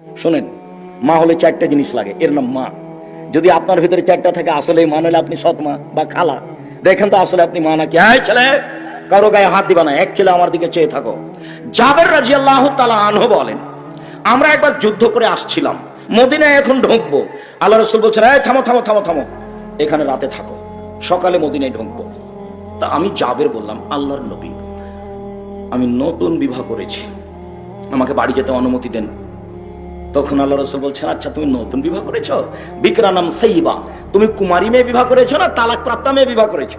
শোনেন, মা হলে চারটা জিনিস লাগে, এর নাম মা। যদি আপনার ভিতরে চারটা থাকে আসলে মা নলে আপনি সৎ মা বা খালা। দেখেন তো আসলে আপনি মা নাকি? হ্যাঁ ছেলে, কারও গায়ে হাত দিবা না, এক ছেলে আমার দিকে চেয়ে থাকো। জাবের রাজি আল্লাহ তালা আনহ বলেন, আমরা একবার যুদ্ধ করে আসছিলাম, মদিনায় এখন ঢুকবো। আল্লাহ রসুল বলছেন, এই থামো থামো থামো থামো, এখানে রাতে থাকো, সকালে মদিনায় ঢুকবো। তা আমি জাবের বললাম, আল্লাহর নবী, আমি নতুন বিবাহ করেছি, আমাকে বাড়ি যেতে অনুমতি দেন। তখন আল্লাহ রসুল বলছেন আচ্ছা তুমি নতুন বিবাহ করেছ? বিক্রানাম সেইবা। তুমি কুমারী মেয়ে বিবাহ করেছ না তালাক প্রাপ্তা মেয়ে বিবাহ করেছ?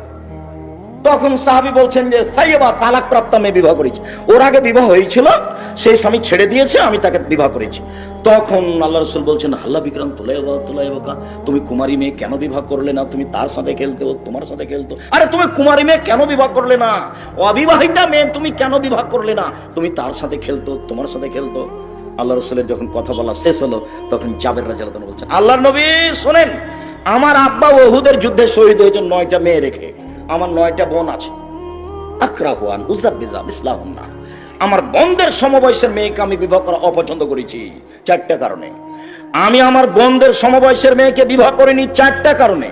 তখন সাহাবি বলছেন যে, সাইবা তালাক প্রাপ্তা মেয়ে বিবাহ করেছি। ওর আগে বিবাহ হয়েছিল, সেই স্বামী ছেড়ে দিয়েছে, আমি তাকে বিবাহ করেছি। তখন আল্লাহ রসুল বলছেন, হাল্লা বিক্রম তোলাই বা তোলাই বাকা তুমি কুমারী মেয়ে কেন বিবাহ করলে না? তুমি তার সাথে খেলতে ও তোমার সাথে খেলতো আরে, তুমি কুমারী মেয়ে কেন বিবাহ করলে না? অবিবাহিতা মেয়ে তুমি কেন বিবাহ করলে না? তুমি তার সাথে খেলতো তোমার সাথে খেলতো আল্লাহ রসুলের যখন কথা বলা শেষ হলো, তখন জাবের রাজা বলছেন আল্লাহ নবী, শোনেন, আমার আব্বা ওহুদের যুদ্ধে শহীদ হয়েছে নয়টা মেয়ে রেখে। আমার নয়টা বোন আছে। আকরাহুয়ান না আমার বন্ধের সমবয়সের মেয়েকে আমি বিবাহ করা অপছন্দ করেছি, চারটা কারণে। আমি আমার বন্ধের সমবয়সের মেয়েকে বিবাহ করিনি, চারটা কারণে।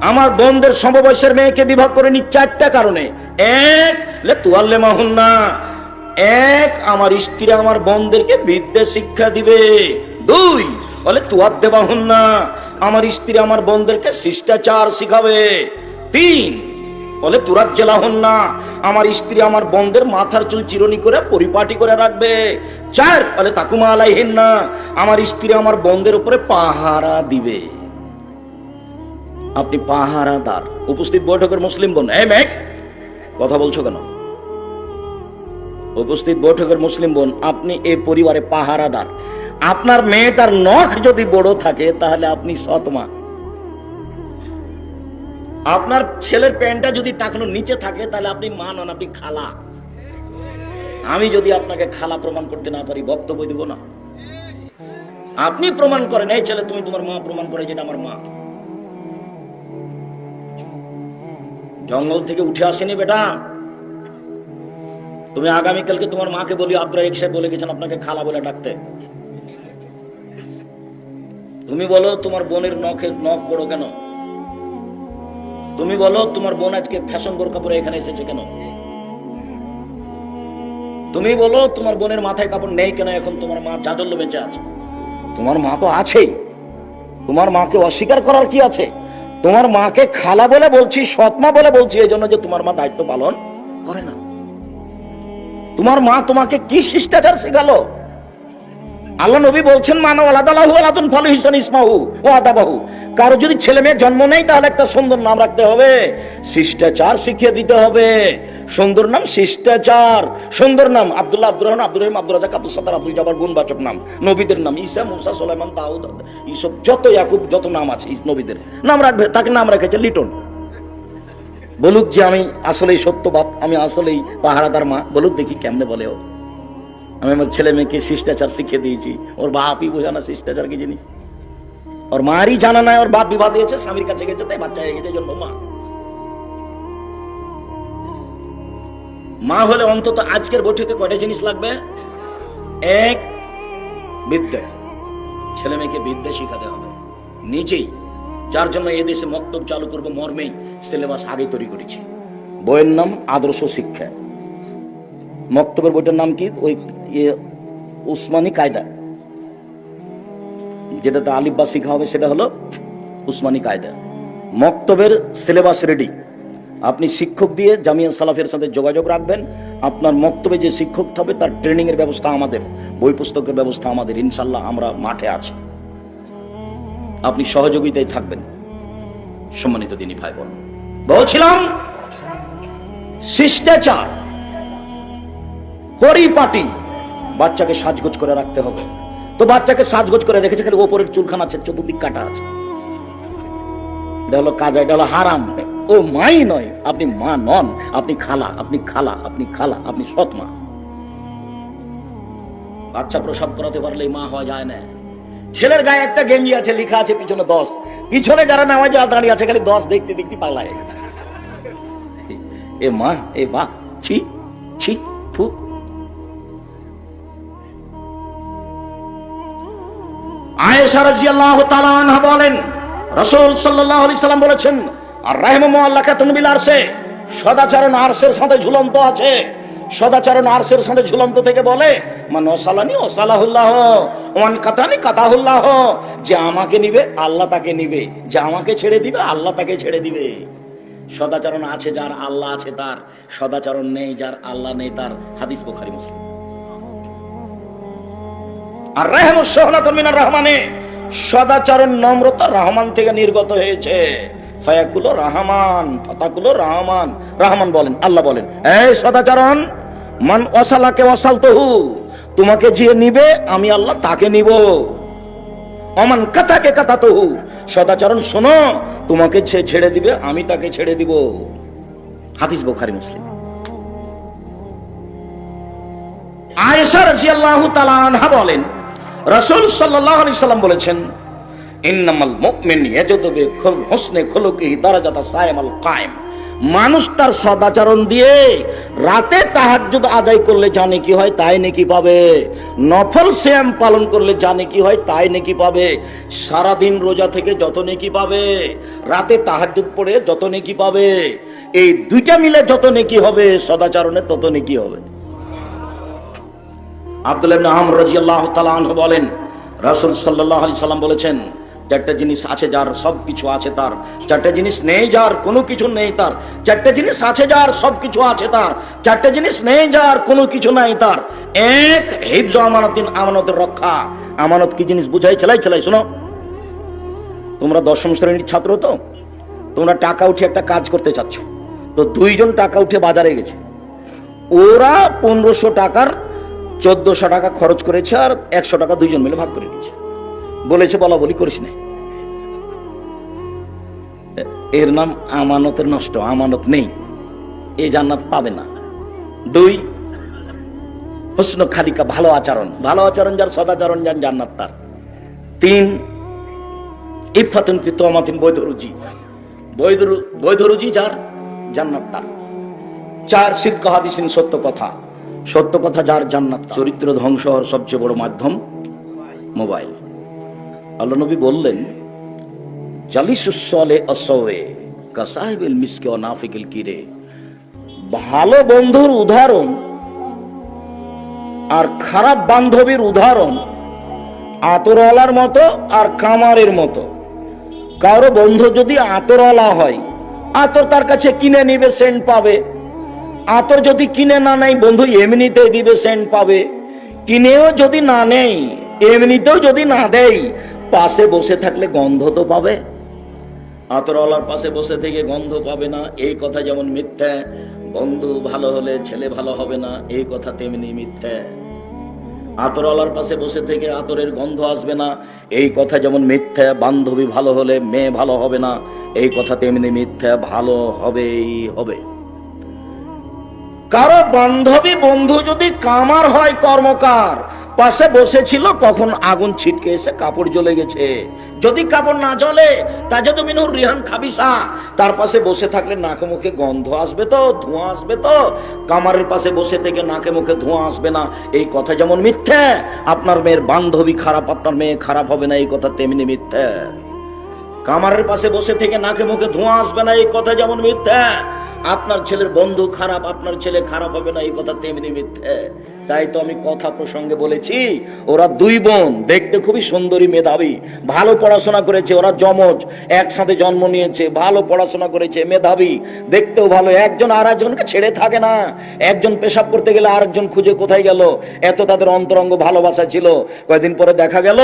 আমার বন্ধের সমবয়সের মেয়েকে বিবাহ করিনি, চারটা কারণে। এক, লে তুয়াল্লে মাহুন্না এক, আমার স্ত্রী আমার বোনদেরকে বিদ্যা শিক্ষা দিবে। দুই, বলে তুয়ার দেবাহুন না, আমার স্ত্রী আমার বোনদেরকে শিষ্টাচার শিখাবে। তিন, বলে তুরাত জেলা হন না, আমার স্ত্রী আমার বন্ধের মাথার চুল চিরনি করে পরিপাটি করে রাখবে। চার, বলে তাকুমা আলাইহেন না, আমার স্ত্রী আমার বন্ধের উপরে পাহারা দিবে। আপনি পাহারাদার। উপস্থিত বৈঠকের মুসলিম বোন, এই মেঘ, কথা বলছো কেন? উপস্থিত বৈঠকের মুসলিম বোন, আপনি এ পরিবারে পাহারাদার। আপনার মেয়েটার নখ যদি বড় থাকে, তাহলে আপনি সৎমা আপনার ছেলের প্যান্টটা যদি টাকানো নিচে থাকে, তাহলে আপনি মা নন, আপনি খালা। আমি যদি আপনাকে খালা প্রমাণ করতে না পারি, বক্তব্য দিব না। আপনি প্রমাণ করেন, এই ছেলে তুমি তোমার মা প্রমাণ করে, যেটা আমার মা। জঙ্গল থেকে উঠে আসেনি বেটা। তুমি আগামীকালকে তোমার মাকে বলি আগ্রহ এক সাহেব বলে গেছেন আপনাকে খালা বলে ডাকতে। তুমি বলো, তোমার বোনের নখে নখ বড় কেন? তুমি বলো, তোমার বোন আজকে ফ্যাশন বোরকা পরে এখানে এসেছে কেন? তুমি বলো, তোমার বোনের মাথায় কাপড় নেই কেন? এখন তোমার মা চাদল্য বেঁচে আছে। তোমার মা তো আছেই। তোমার মাকে অস্বীকার করার কি আছে? তোমার মাকে খালা বলে বলছি, সৎমা বলে বলছি, এই জন্য যে তোমার মা দায়িত্ব পালন করে না। তোমার মা তোমাকে কি শিষ্টাচার শেখালো? আল্লাহ নবী বলছেন মানব আলাদালাহু আলাদুন ফলে হিসন ইসমাহু ও আদাবাহু। কারও যদি ছেলে মেয়ে জন্ম নেই তাহলে একটা সুন্দর নাম রাখতে হবে। শিষ্টাচার শিখিয়ে দিতে হবে। সুন্দর নাম শিষ্টাচার। সুন্দর নাম আব্দুল্লাহ আব্দুর রহমান, আব্দুর রহিম আব্দুল রাজাক আব্দুল সাদার আব্দুল জাবার গুণবাচক নাম। নবীদের নাম ঈসা, মুসা, সোলাইমান দাউদ এইসব যত ইয়াকুব, যত নাম আছে নবীদের। নাম রাখবে, তাকে নাম রেখেছে লিটন। বলুক যে আমি আসলেই সত্য বাপ, আমি আসলেই পাহারাদার মা। বলুক দেখি কেমনে বলে ও। আমি আমার ছেলে মেয়েকে শিষ্টাচার শিখিয়ে দিয়েছি। ওর বাপই বোঝা না শিষ্টাচার কি জিনিস। ওর মারই জানা নাই, ওর বাপ বিবাহ দিয়েছে, স্বামীর কাছে গেছে, তাই বাচ্চা হয়ে গেছে জন্য মা। মা হলে অন্তত আজকের বৈঠকে কয়টা জিনিস লাগবে? এক, বিদ্যা। ছেলে মেয়েকে বিদ্যা শিখাতে হবে। নিজেই যার জন্য এই দেশে মক্তব চালু করব মর্মেই সিলেবাস আগে তৈরি করেছি। বইয়ের নাম আদর্শ শিক্ষা। মক্তবের বইটার নাম কি? ওই ইয়ে উসমানী কায়দা। যেটাতে আলিফ বা শিখা হবে, সেটা হলো উসমানী কায়দা। মক্তবের সিলেবাস রেডি আপনি শিক্ষক দিয়ে জামিয়া সালাফের সাথে যোগাযোগ রাখবেন। আপনার মক্তবে যে শিক্ষক হবে তার ট্রেনিং এর ব্যবস্থা আমাদের, বই পুস্তকের ব্যবস্থা আমাদের। ইনশাল্লাহ আমরা মাঠে আছি। আপনি সহযোগিতায় থাকবেন। সম্মানিত দিনী ভাই বোন বলছিলাম, শিষ্টাচার, পরিপাটি, বাচ্চাকে সাজগোজ করে রাখতে হবে। তো বাচ্চাকে সাজগোজ করে রেখেছে, খালি ওপরের চুলখান আছে, চতুর্দিক কাটা আছে। এটা হলো কাজা, এটা হলো হারাম। ও মাই নয়, আপনি মা নন, আপনি খালা আপনি খালা আপনি খালা, আপনি সৎ মা। বাচ্চা প্রসব করাতে পারলে মা হওয়া যায় না। ছেলের গায়ে একটা গেঞ্জি আছে, লেখা আছে পিছনে দশ। পিছনে যারা নামাজ দাঁড়িয়ে আছে, খালি দশ দেখতে দেখতে পালায়। এ মা, এ বা, ছি ছি, ফু। আয়েশা রাদিয়াল্লাহু তাআলা আনহা বলেন, রাসূল সাল্লাল্লাহু আলাইহি সাল্লাম বলেছেন, আর রাহিমাহু আল্লাহ কাতুনবিল আরশে, সদাচরণ আরশের সাথে ঝুলন্ত আছে। সদাচরণ আরশের সাথে ঝুলন্ত থেকে বলে মান ওসালানি ওসালাহুল্লাহ ওমান কাতানি কাতাহুল্লাহ, যে আমাকে নিবে, আল্লাহ তাকে নিবে। যে আমাকে ছেড়ে দিবে, আল্লাহ তাকে ছেড়ে দিবে। সদাচরণ আছে যার আল্লাহ আছে তার, সদাচরণ নেই যার আল্লাহ নেই তার। হাদিস বুখারী, মুসলিম। আর রেহমুস সোহনাতুল মিনার রহমানে সদাচরণ নম্রতা রহমান থেকে নির্গত হয়েছে। ফায়াকুলো রহমান, ফাতাকুলো রহমান। রহমান বলেন, আল্লাহ বলেন, এই সদাচরণ মান অসালাকে অসাল তহু তোমাকে যে নিবে, আমি আল্লাহ তাকে নিব। অমান কথাকে কথা তহু সদাচরণ শোনো, তোমাকে ছে- ছেড়ে দিবে, আমি তাকে ছেড়ে দিব। হাদিস বুখারী, মুসলিম। আয়েশা রাদিয়াল্লাহু তাআলা আনহা বলেন, রাসূল সাল্লাল্লাহু আলাইহি সাল্লাম বলেছেন, ইন্নামাল মুমিন ইয়াজুদু বি হুসনে খুলুকিহি দারাজাতা সায়ামাল কায়েম। মানুষ তার সদাচরণ দিয়ে রাতে তাহাজ্জুদ আদায় করলে জানে কি হয়, তাই নাকি পাবে। নফল শ্যাম পালন করলে জানে কি হয়, তাই নাকি পাবে। সারাদিন রোজা থেকে যত নেকি পাবে, রাতে তাহাজ্জুদ পড়ে যত নেকি পাবে। এই দুইটা মিলে যত নেকি হবে, সদাচরণে তত নেকি হবে। আব্দুল রাদিয়াল্লাহু তাআলা আনহু বলেন, রাসূল সাল্লাল্লাহু আলাইহি সাল্লাম বলেছেন চারটা জিনিস আছে যার সব কিছু আছে তার। চারটা জিনিস নেই যার কোনো কিছু নেই তার। চারটা জিনিস আছে যার সব কিছু আছে তার। চারটা জিনিস নেই যার কোনো কিছু নাই তার। এক, হিফজ আমানতিন, আমানতের রক্ষা। আমানত কি জিনিস বুঝাই? চালাই চালাই শোনো। তোমরা দশম শ্রেণির ছাত্র তো? তোমরা টাকা উঠে একটা কাজ করতে চাচ্ছ। তো দুইজন টাকা উঠে বাজারে গেছে। ওরা পনেরোশো টাকার চোদ্দশো টাকা খরচ করেছে আর একশো টাকা দুইজন মিলে ভাগ করে নিয়েছে। বলেছে বলা বলি করিস না। এর নাম আমানতের নষ্ট, আমানত নেই। এই জান্নাত পাবে না। দুই, হুসন খালিকা ভালো আচরণ ভালো আচরণ যার সদাচরণ যান জান্নাত তার। তিন, ইফাতুন পিত আমাতিন বৈধরুজি বৈধরু বৈধরুজি যার, জান্নাত তার। চার সিদ্ধ হাদিসিন, সত্য কথা। সত্য কথা যার, জান্নাত চরিত্র ধ্বংস হওয়ার সবচেয়ে বড় মাধ্যম মোবাইল। আল্লাহ নবী বললেন জালিসুসলে অসওয়ে কাসাহিবিল মিসকে অনাফিকিল কিরে, ভালো বন্ধুর উদাহরণ আর খারাপ বান্ধবীর উদাহরণ আতরওয়ালার মতো আর কামারের মতো। কারও বন্ধু যদি আতরওয়ালা হয়, আতর তার কাছে কিনে নিবে, সেন্ট পাবে। আতর যদি কিনে না নেয়, বন্ধু এমনিতে দিবে, সেন্ট পাবে। কিনেও যদি না নেই এমনিতেও যদি না দেয় পাশে বসে থাকলে গন্ধ তো পাবে। আতরওয়ালার পাশে বসে থেকে গন্ধ পাবে না। এই কথা যেমন মিথ্যা, বন্ধু ভালো হলে ছেলে ভালো হবে না, এই কথা তেমনি মিথ্যা। আতরওয়ালার পাশে বসে থেকে আতরের গন্ধ আসবে না। এই কথা যেমন মিথ্যা, বান্ধবী ভালো হলে মেয়ে ভালো হবে না, এই কথা তেমনি মিথ্যা, ভালো হবেই হবে। কারও বান্ধবী বন্ধু যদি কামার হয় কর্মকার পাশে বসেছিল, কখন আগুন ছিটকে এসে কাপড় জ্বলে গেছে। যদি কাপড় না জ্বলে তা যদি মিনুর রিহান খাবিসা, তার পাশে বসে থাকলে নাকে মুখে গন্ধ আসবে তো, ধোঁয়া আসবে তো। কামারের পাশে বসে থেকে নাকে মুখে ধোঁয়া আসবে না। এই কথা যেমন মিথ্যে, আপনার মেয়ের বান্ধবী খারাপ, আপনার মেয়ে খারাপ হবে না, এই কথা তেমনি মিথ্যে। কামারের পাশে বসে থেকে নাকে মুখে ধোঁয়া আসবে না, এই কথা যেমন মিথ্যে। আপনার ছেলের বন্ধু খারাপ, আপনার ছেলে খারাপ হবে না, এই কথা তেমনি মিথ্যে। তাই তো আমি কথা প্রসঙ্গে বলেছি, ওরা দুই বোন, দেখতে খুবই সুন্দরী মেধাবী, ভালো পড়াশোনা করেছে, ওরা জমজ একসাথে জন্ম নিয়েছে, ভালো পড়াশোনা করেছে, মেধাবী, দেখতেও ভালো, একজন আর একজনকে ছেড়ে থাকে না, একজন পেশাব করতে গেলে আরেকজন খুঁজে কোথায় গেল, এত তাদের অন্তরঙ্গ ভালোবাসা ছিল কয়েকদিন পরে দেখা গেল,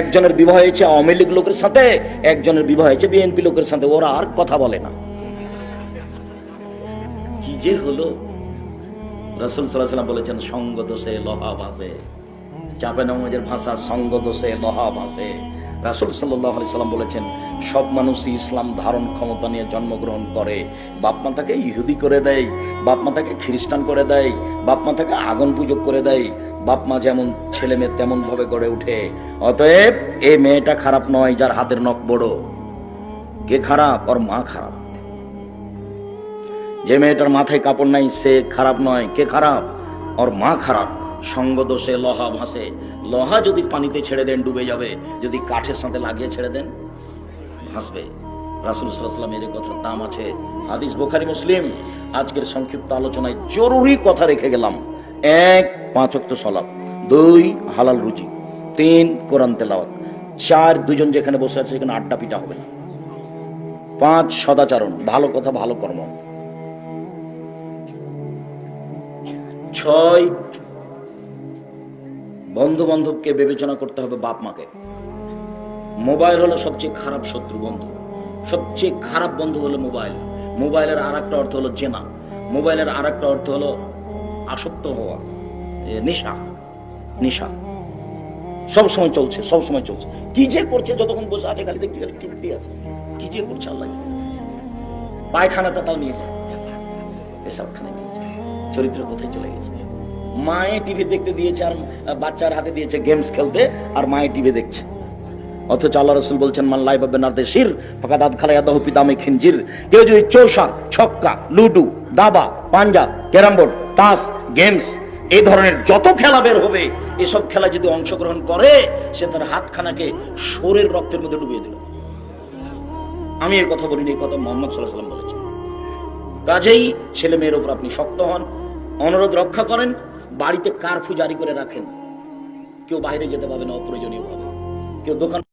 একজনের বিবাহ হয়েছে আওয়ামী লীগ লোকের সাথে, একজনের বিবাহ হয়েছে বিএনপি লোকের সাথে, ওরা আর কথা বলে না। কি যে হলো? রসুল সাল্লাম বলেছেন, সঙ্গ দোষে লোহা ভাসে চাপে ভাষা, সঙ্গ দোষে লোহা ভাসে রাসুল সাল্লাহ সাল্লাম বলেছেন, সব মানুষই ইসলাম ধারণ ক্ষমতা নিয়ে জন্মগ্রহণ করে। বাপ মা তাকে ইহুদি করে দেয়, বাপ মা তাকে খ্রিস্টান করে দেয়, বাপ মা তাকে আগুন পুজো করে দেয়। বাপ মা যেমন ছেলে মেয়ে তেমন ভাবে গড়ে ওঠে। অতএব এই মেয়েটা খারাপ নয়, যার হাতের নখ বড়। কে খারাপ? ওর মা খারাপ। যে মেয়েটার মাথায় কাপড় নাই, সে খারাপ নয়। কে খারাপ? ওর মা খারাপ। সঙ্গ দোষে লহা ভাসে। লহা যদি পানিতে ছেড়ে দেন, ডুবে যাবে। যদি কাঠের সাথে লাগিয়ে ছেড়ে দেন, ভাসবে। রাসুল সাল্লাম এর কথার দাম আছে। হাদিস বোখারি, মুসলিম। আজকের সংক্ষিপ্ত আলোচনায় জরুরি কথা রেখে গেলাম। এক, পাঁচ অক্ত সলাপ দুই, হালাল রুজি। তিন, কোরআন তেলাওয়াত। চার, দুজন যেখানে বসে আছে, সেখানে আড্ডা পিটা হবে না। পাঁচ, সদাচরণ। ভালো কথা, ভালো কর্ম। ছয় বন্ধু বান্ধবকে বিবেচনা করতে হবে বাপ মাকে। মোবাইল হলো সবচেয়ে খারাপ শত্রু বন্ধু। সবচেয়ে খারাপ বন্ধু হলো মোবাইল। মোবাইলের আর একটা অর্থ হলো জেনা। মোবাইলের আর একটা অর্থ হলো আসক্ত হওয়া। নেশা। নেশা। সব সময় চলছে, সব সময় চলছে। কি যে করছে, যতক্ষণ বসে আছে, খালি দেখছি, খালি টিভি আছে। কি যে করছে, আল্লাহ জানে। পায়খানাতে তাও নিয়ে যায়। পেশাবখানে নিয়ে যায় চরিত্র কোথায় চলে গেছে। মায়ে টিভি দেখতে দিয়েছে আর বাচ্চার হাতে দিয়েছে গেমস খেলতে, আর মায়ে টিভি দেখছে। অথচ আল্লাহ রসুল বলছেন নার্দে শির ফাঁকা দাঁত খিনজির। কেউ যদি চৌসা ছক্কা, লুডু, দাবা, পাঞ্জা তাস, গেমস, এই ধরনের যত খেলা বের হবে, এসব খেলা যদি অংশগ্রহণ করে, সে তার হাতখানাকে সোরের রক্তের মধ্যে ডুবিয়ে দিল। আমি এই কথা বলিনি কথা মোহাম্মদ সাল্লাহ সাল্লাম বলেছেন। কাজেই ছেলে মেয়ের উপর আপনি শক্ত হন অনুরোধ রক্ষা করেন, বাড়িতে কারফু জারি করে রাখেন। কেউ বাইরে যেতে পারবে না, অপ্রয়োজনীয়ভাবে। কেউ দোকান